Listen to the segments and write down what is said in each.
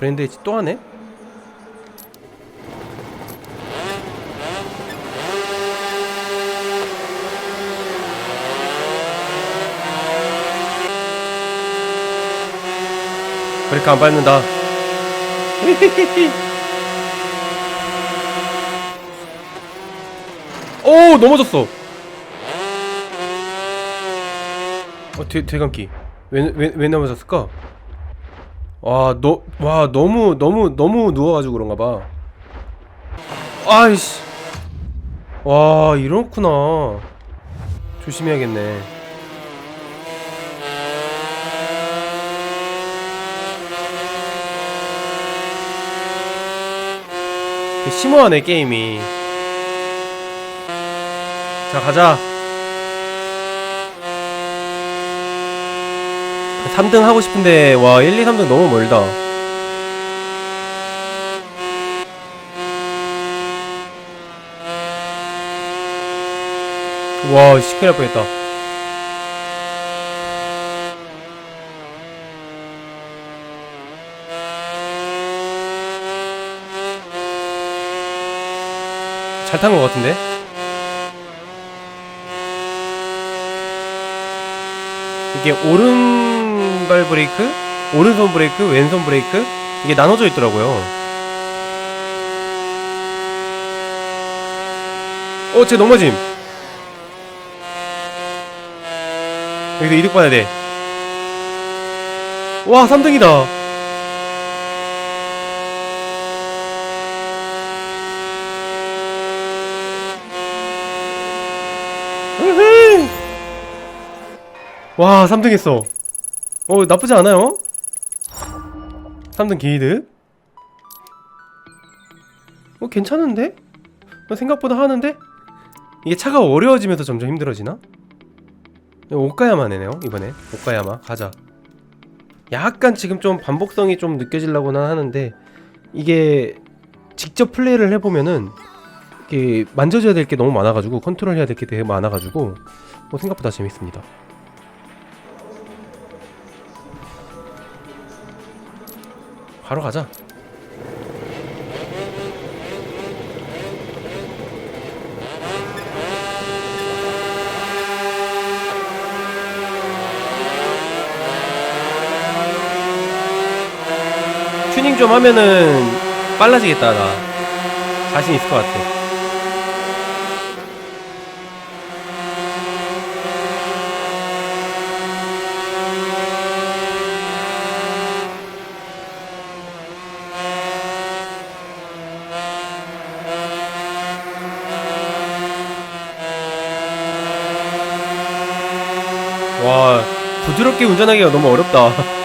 브랜드 엣지 또 하네? 브레이크 안 밟는다. 오 넘어졌어. 어 대, 대감기. 왜 왜 왜 넘어졌을까? 와, 너, 와, 너무, 너무, 너무 누워가지고 그런가 봐. 아이씨. 와, 이렇구나. 조심해야겠네. 심오하네, 게임이. 자, 가자. 3등 하고 싶은데 와 1, 2, 3등 너무 멀다 와 씨, 큰일 날 뻔했다 잘 탄 것 같은데? 이게 오른 발 브레이크, 오른손 브레이크, 왼손 브레이크 이게 나눠져 있더라고요. 어, 쟤 넘어짐. 여기서 이득 봐야 돼. 와, 3등이다. 으흐! 와 3등 했어 어 나쁘지 않아요 3등 게이드 어 괜찮은데? 어, 생각보다 하는데? 이게 차가 어려워지면서 점점 힘들어지나? 오카야마 네네요 이번에 오카야마 가자 약간 지금 좀 반복성이 좀 느껴지려고는 하는데 이게 직접 플레이를 해보면은 이게 만져줘야 될 게 너무 많아가지고 컨트롤 해야 될 게 되게 많아가지고 뭐 생각보다 재밌습니다 바로 가자. 튜닝 좀 하면은 빨라지겠다 나 자신 있을 것 같아. 와 부드럽게 운전하기가 너무 어렵다.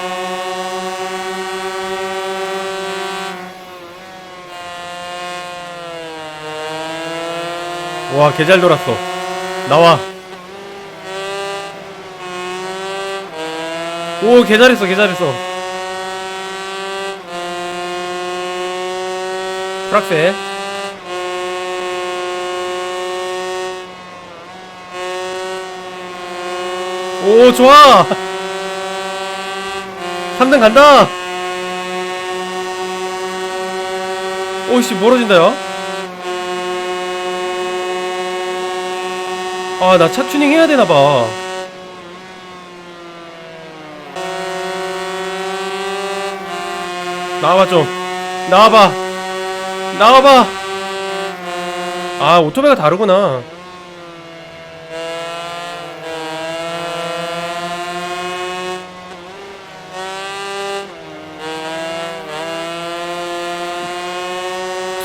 와, 개 잘 돌았어. 나와. 오, 개 잘했어, 개 잘했어. 프락셀. 오, 좋아! 3등 간다! 오씨, 멀어진다, 야. 아, 나 차 튜닝 해야 되나 봐. 나와봐 좀. 나와봐. 나와봐. 아, 오토바이가 다르구나.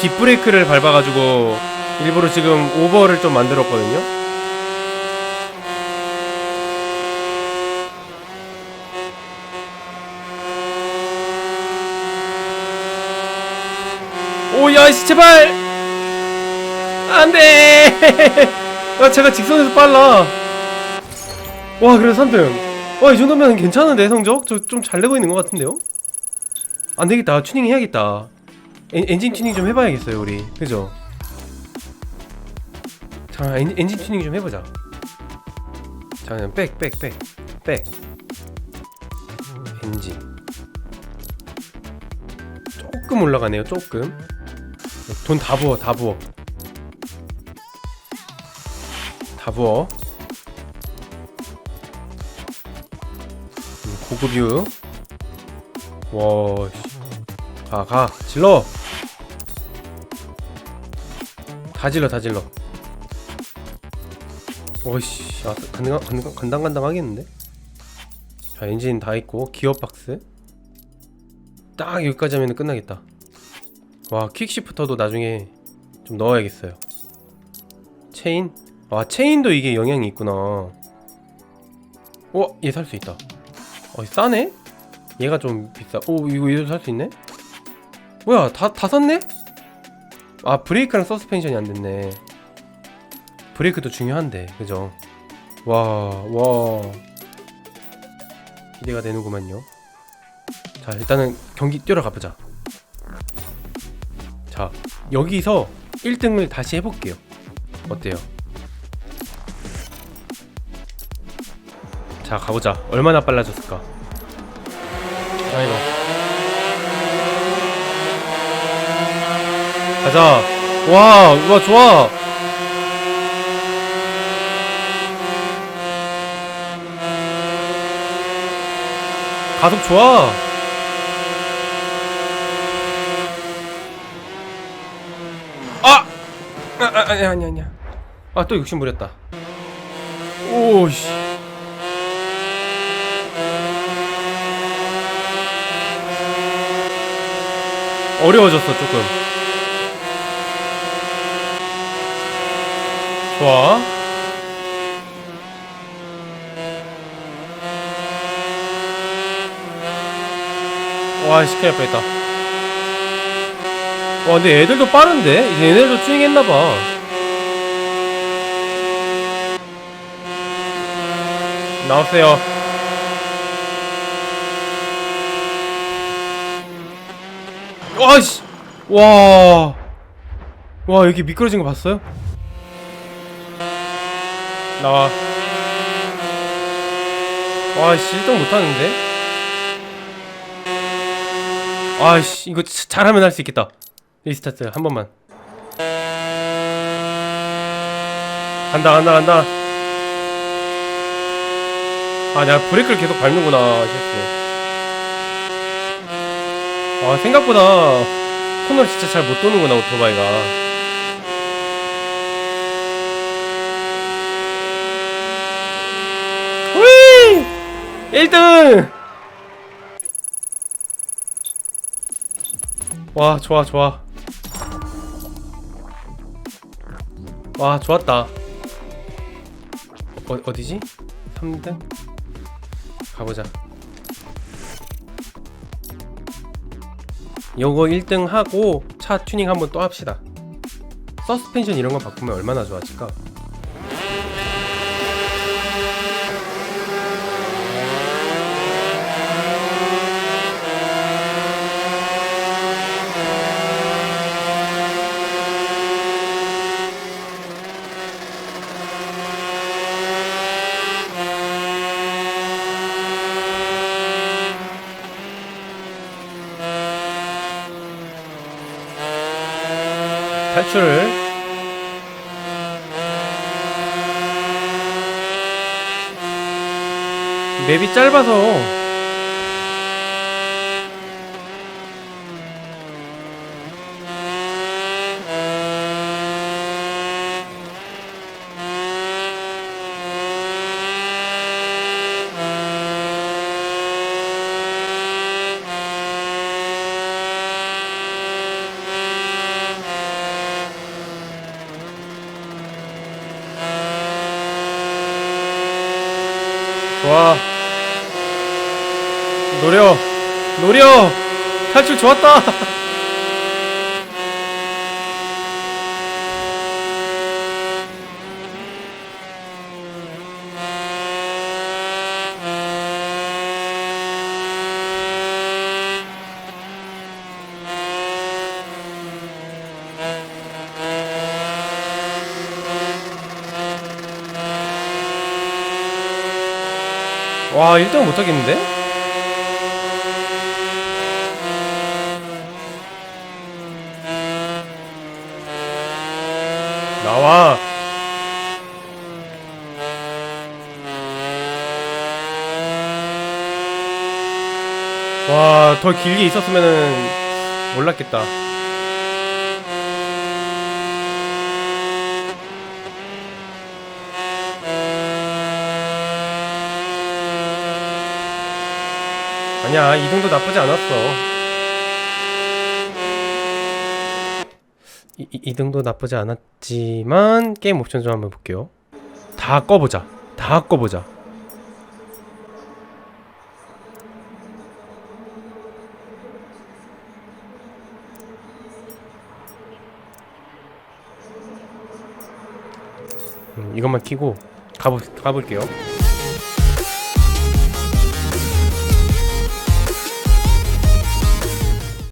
뒷브레이크를 밟아가지고 일부러 지금 오버를 좀 만들었거든요. 오야 씨 제발! 안돼! 아 제가 직선에서 빨라. 와 그래 3등. 와 이 정도면 괜찮은데 성적? 저 좀 잘 내고 있는 것 같은데요? 안 되겠다. 튜닝 해야겠다 엔, 엔진 튜닝 좀 해봐야겠어요 우리. 그죠? 자 엔, 엔진 튜닝 좀 해보자. 자 그냥 백 백 백 백. 엔진. 조금 올라가네요 조금. 돈 다 부어 다 부어. 다 부어. 음, 고급유. 와 가 가. 질러 다 질러 다 질러 어이씨 아, 간당, 간당, 간당간당 하겠는데 자 엔진 다 있고 기어 박스 딱 여기까지 하면 끝나겠다 와 퀵시프터도 나중에 좀 넣어야겠어요 체인 와 체인도 이게 영향이 있구나 어? 얘살 수 있다 어 싸네? 얘가 좀 비싸 오 이거 얘도 살 수 있네? 뭐야 다, 다 샀네? 아 브레이크랑 서스펜션이 안 됐네. 브레이크도 중요한데 그죠? 와와. 기대가 되는구만요. 자 일단은 경기 뛰러 가보자. 자 여기서 1등을 다시 해볼게요. 어때요? 자 가보자. 얼마나 빨라졌을까? 자 이거 가자. 와, 와 좋아. 가속 좋아. 아! 아, 아 아니 아니 아니야. 아 또 욕심 부렸다. 오씨. 어려워졌어 조금 좋아 와 시켜야 뻔했다 와 근데 애들도 빠른데? 얘네들도 튜닝했나봐 나오세요 와씨 와. 와, 여기 미끄러진 거 봤어요? 나와. 와, 씨, 1등 못하는데? 아씨, 이거 자- 잘하면 할 수 있겠다. 리스타트, 한 번만. 간다, 간다, 간다. 아, 내가 브레이크를 계속 밟는구나, 실수. 아 생각보다 코너 진짜 잘 못 도는구나 오토바이가 후이 1등 와 좋아 좋아 와 좋았다 어, 어디지? 3등? 가보자 요거 1등 하고 차 튜닝 한번 또 합시다. 서스펜션 이런 거 바꾸면 얼마나 좋아질까? 탈출을. 맵이 짧아서 좋아 노려. 노려. 탈출 좋았다 와 1등 못하겠는데? 나와 와 더 길게 있었으면은 몰랐겠다 아니야, 이동도 나쁘지 않았어. 이, 이, 이 등도 나쁘지 않았지만 게임 옵션 좀 한번 볼게요. 다 꺼보자. 다 꺼보자. 음, 이것만 키고 가보, 가볼게요